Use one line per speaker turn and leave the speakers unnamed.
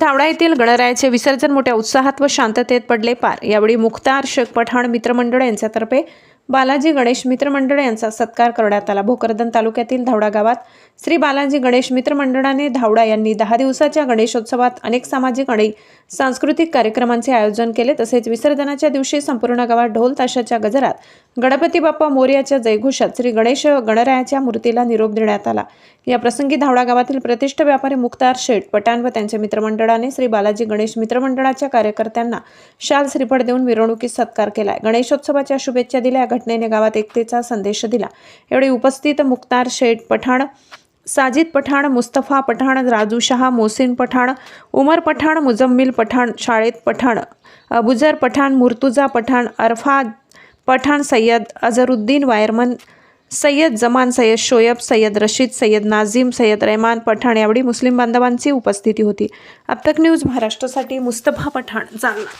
धावडा येथील गणरायाचे विसर्जन मोठ्या उत्साहात व शांततेत पडले पार. यावेळी मुख्तार शेख पठाण मित्रमंडळ यांच्यातर्फे बालाजी गणेश मित्रमंडळ यांचा सत्कार करण्यात आला. भोकरदन तालुक्यातील धावडा गावात श्री बालाजी गणेश मित्रमंडळाने धावडा यांनी दहा दिवसाच्या गणेशोत्सवात अनेक सामाजिक आणि सांस्कृतिक कार्यक्रमांचे आयोजन केले. तसेच विसर्जनाच्या दिवशी संपूर्ण गावात ढोल ताशाच्या गजरात गणपती बाप्पा मोर्याच्या जयघोषात श्री गणेश गणरायाच्या मूर्तीला निरोप देण्यात आला. या प्रसंगी धावडा गावातील प्रतिष्ठ व्यापारी मुक्तार शेठ पठाण व त्यांच्या मित्रमंडळाने श्री बालाजी गणेश मित्रमंडळाच्या कार्यकर्त्यांना शाल श्रीफळ देऊन मिरवणुकीत सत्कार केला गणेशोत्सवाच्या शुभेच्छा दिल्या या घटनेने गावात एकतेचा संदेश दिला. एवढी उपस्थित मुक्तार शेठ पठाण साजिद पठाण मुस्तफा पठाण राजू शहा मोहसिन पठाण उमर पठाण मुजम्मिल पठाण शाळेत पठाण अबुजर पठाण मुर्तुजा पठाण अरफा पठाण सय्यद अझरुद्दीन वायरमन सय्यद जमान सय्यद शोएब सय्यद रशीद सय्यद नाझीम सय्यद रहमान पठाण यावेळी मुस्लिम बांधवांची उपस्थिती होती. अब तक न्यूज महाराष्ट्रासाठी मुस्तफा पठाण जालना.